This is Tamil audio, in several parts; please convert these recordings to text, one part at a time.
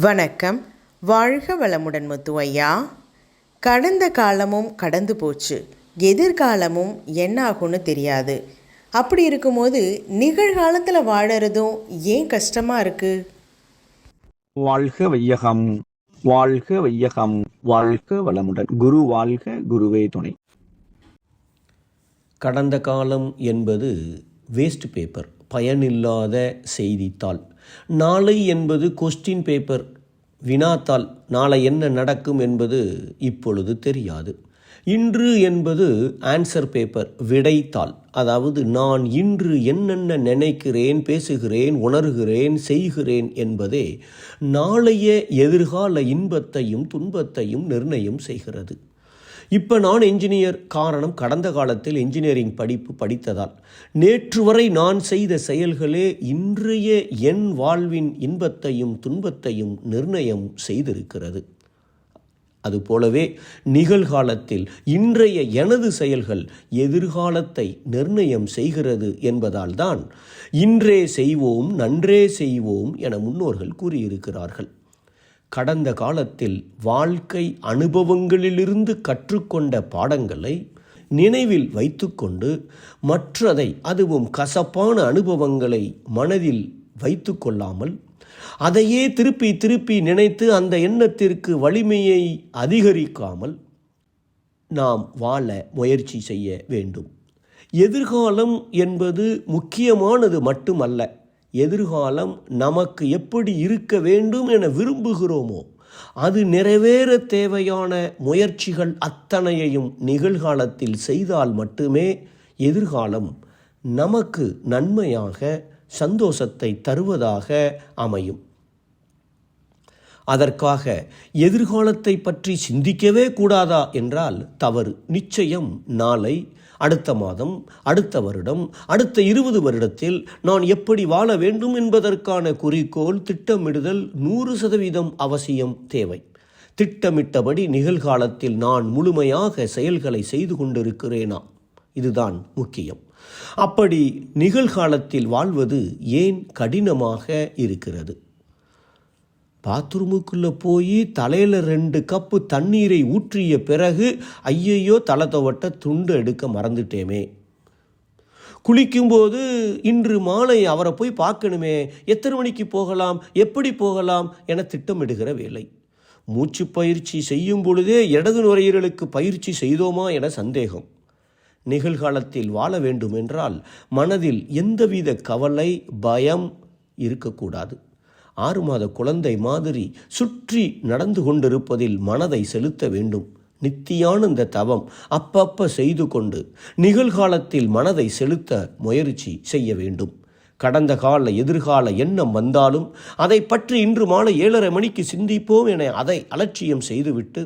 வணக்கம். வாழ்க வளமுடன் முத்து ஐயா கடந்த காலமும் கடந்து போச்சு. எதிர்காலமும் என்ன ஆகும்னு தெரியாது. அப்படி இருக்கும்போது நிகழ்காலத்தில் வாழறதும் ஏன் கஷ்டமாக இருக்குது வாழ்க வையகம். வாழ்க வையகம். வாழ்க வளமுடன். குரு வாழ்க குருவே துணை. கடந்த காலம் என்பது வேஸ்ட் பேப்பர் பயனில்லாத செய்தித்தாள். நாளை என்பது கொஸ்டின் பேப்பர் வினாத்தாள் நாளை என்ன நடக்கும் என்பது இப்பொழுது தெரியாது. இன்று என்பது ஆன்சர் பேப்பர் விடைத்தாள். அதாவது நான் இன்று என்னென்ன நினைக்கிறேன் பேசுகிறேன் உணர்கிறேன் செய்கிறேன் என்பதே நாளைய எதிர்கால இன்பத்தையும் துன்பத்தையும் நிர்ணயம் செய்கிறது. இப்போ நான் என்ஜினியர் காரணம் கடந்த காலத்தில் என்ஜினியரிங் படிப்பு படித்ததால். நேற்று வரை நான் செய்த செயல்களே இன்றைய என் வாழ்வின் இன்பத்தையும் துன்பத்தையும் நிர்ணயம் செய்திருக்கிறது. அதுபோலவே நிகழ்காலத்தில் இன்றைய எனது செயல்கள் எதிர்காலத்தை நிர்ணயம் செய்கிறது என்பதால்தான் இன்றே செய்வோம் நன்றே செய்வோம் என முன்னோர்கள் கூறியிருக்கிறார்கள். கடந்த காலத்தில் வாழ்க்கை அனுபவங்களிலிருந்து கற்றுக்கொண்ட பாடங்களை நினைவில் வைத்துக்கொண்டு மற்றதை அதுவும் கசப்பான அனுபவங்களை மனதில் வைத்து கொள்ளாமல் அதையே திருப்பி திருப்பி நினைத்து அந்த எண்ணத்திற்கு வலிமையை அதிகரிக்காமல் நாம் வாழ முயற்சி செய்ய வேண்டும். எதிர்காலம் என்பது முக்கியமானது மட்டுமல்ல. எதிர்காலம் நமக்கு எப்படி இருக்க வேண்டும் என விரும்புகிறோமோ அது நிறைவேற தேவையான முயற்சிகள் அத்தனையையும் நிகழ்காலத்தில் செய்தால் மட்டுமே எதிர்காலம் நமக்கு நன்மையாக சந்தோஷத்தை தருவதாக அமையும். அதற்காக எதிர்காலத்தை பற்றி சிந்திக்கவே கூடாதா என்றால் தவறு. நிச்சயம் நாளை அடுத்த மாதம் அடுத்த வருடம் அடுத்த இருபது வருடத்தில் நான் எப்படி வாழ வேண்டும் என்பதற்கான குறிக்கோள் திட்டமிடுதல் நூறு சதவீதம் அவசியம் தேவை. திட்டமிட்டபடி நிகழ்காலத்தில் நான் முழுமையாக செயல்களை செய்து கொண்டிருக்கிறேனா? இதுதான் முக்கியம். அப்படி நிகழ்காலத்தில் வாழ்வது ஏன் கடினமாக இருக்கிறது? பாத்ரூமுக்குள்ளே போய் தலையில் ரெண்டு கப்பு தண்ணீரை ஊற்றிய பிறகு ஐயையோ தலை துவட்ட துண்டு எடுக்க மறந்துட்டேமே. குளிக்கும்போது இன்று மாலை அவரை போய் பார்க்கணுமே எத்தனை மணிக்கு போகலாம் எப்படி போகலாம் என திட்டமிடுகிற வேலை. மூச்சு பயிற்சி செய்யும் பொழுதே இடது நுரையீரலுக்கு பயிற்சி செய்தோமா என சந்தேகம். நிகழ்காலத்தில் வாழ வேண்டுமென்றால் மனதில் எந்தவித கவலை பயம் இருக்கக்கூடாது. ஆறு மாத குழந்தை மாதிரி சுற்றி நடந்து கொண்டிருப்பதில் மனதை செலுத்த வேண்டும். நித்தியானந்த தவம் அப்பப்ப செய்து கொண்டு நிகழ்காலத்தில் மனதை செலுத்த முயற்சி செய்ய வேண்டும். கடந்த கால எதிர்கால எண்ணம் வந்தாலும் அதை பற்றி இன்று மாலை ஏழரை மணிக்கு சிந்திப்போம் என அதை அலட்சியம் செய்துவிட்டு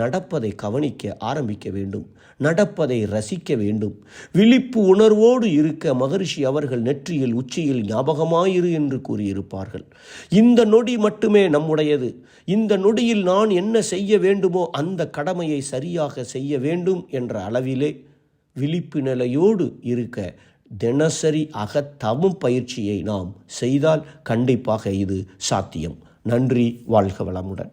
நடப்பதை கவனிக்க ஆரம்பிக்க வேண்டும். நடப்பதை ரசிக்க வேண்டும். விழிப்பு உணர்வோடு இருக்க மகரிஷி அவர்கள் நெற்றியில் உச்சியில் ஞாபகமாயிரு என்று கூறியிருப்பார்கள். இந்த நொடி மட்டுமே நம்முடையது. இந்த நொடியில் நான் என்ன செய்ய வேண்டுமோ அந்த கடமையை சரியாக செய்ய வேண்டும் என்ற அளவிலே விழிப்பு நிலையோடு இருக்க தினசரி அகத்தமும் பயிற்சியை நாம் செய்தால் கண்டிப்பாக இது சாத்தியம். நன்றி வாழ்க வளமுடன்.